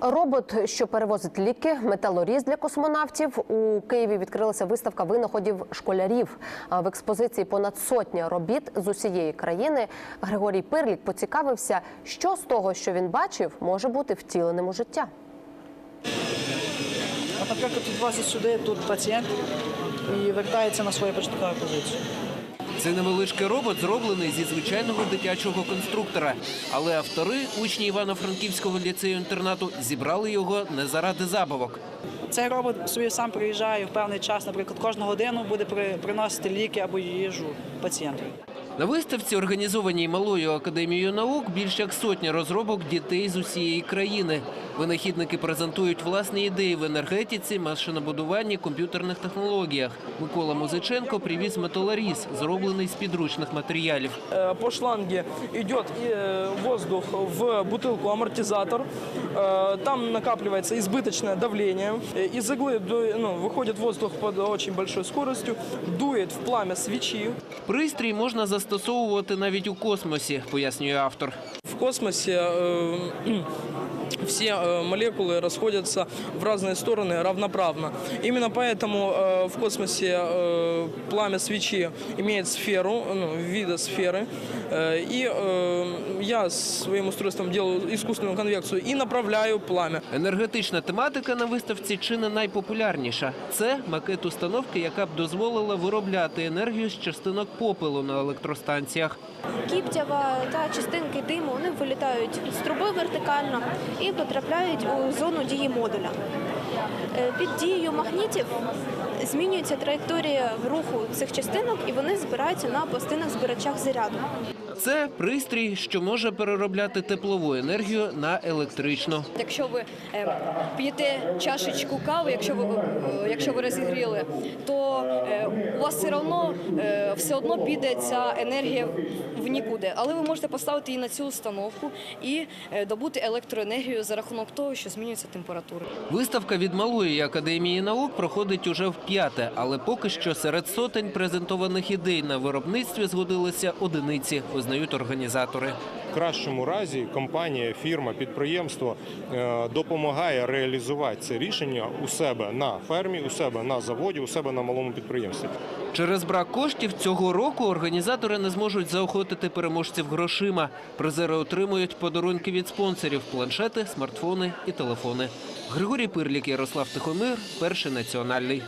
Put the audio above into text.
Робот, що перевозить ліки, металоріз для космонавтів. У Києві відкрилася виставка винаходів школярів. В експозиції понад сотня робіт з усієї країни. Григорій Пирлік поцікавився, що з того, що він бачив, може бути втіленим у життя. От, наприклад, відвозять сюди тут пацієнт і вертається на свою початкову позицію. Це невеличкий робот, зроблений зі звичайного дитячого конструктора. Але автори, учні Івано-Франківського ліцею інтернату, зібрали його не заради забавок. Цей робот собі сам приїжджає в певний час, наприклад, кожну годину буде при- приносити ліки або їжу пацієнту. На виставці, організованій малою академією наук, більш як сотня розробок дітей з усієї країни. Винахідники презентують власні ідеї в енергетиці, машинобудуванні, комп'ютерних технологіях. Микола Музиченко привіз металоріз, зроблений з підручних матеріалів. Э, По шланге идет э, воздух в бутылку амортизатор. Э, Там накапливается избыточное давление. Э, Из иглы ду- ну, выходит воздух под очень большой скоростью, дует в пламя свечи. Пристрій можна застосовувати навіть у космосі, пояснює автор. В космосе э, все э, молекулы расходятся в разные стороны равноправно. Именно поэтому э, в космосе э, пламя свечи имеет сферу, ну, вида сферы. Э, И э, я своим устройством делаю искусственную конвекцию и направляю пламя. Енергетична тематика на виставці чи не найпопулярніша. Це макет установки, яка б дозволила виробляти енергію з частинок попелу на електростанціях. Кіптява та частинки диму вони вилітають з труби вертикально і потрапляють у зону дії модуля. Е, Під дією магнітів змінюється траєкторія руху цих частинок, і вони збираються на пластинах збирачах заряду. Це пристрій, що може переробляти теплову енергію на електричну. Якщо ви е, п'єте чашечку кави, якщо ви, е, якщо ви розігріли, то е, у вас все одно, е, все одно піде ця енергія в нікуди. Але ви можете поставити її на цю установку і е, добути електроенергію за рахунок того, що змінюється температура. Виставка від малої академії наук проходить уже в п'яте, але поки що серед сотень презентованих ідей на виробництві згодилися одиниці, визнають організатори. В кращому разі компанія, фірма, підприємство е, допомагає реалізувати це рішення у себе на фермі, у себе на заводі, у себе на малому підприємстві. Через брак коштів цього року організатори не зможуть заохотити переможців грошима. Призери отримують подарунки від спонсорів: планшети, смартфони і телефони. Григорій Пирлік, Ярослав Тихомир, перший національний.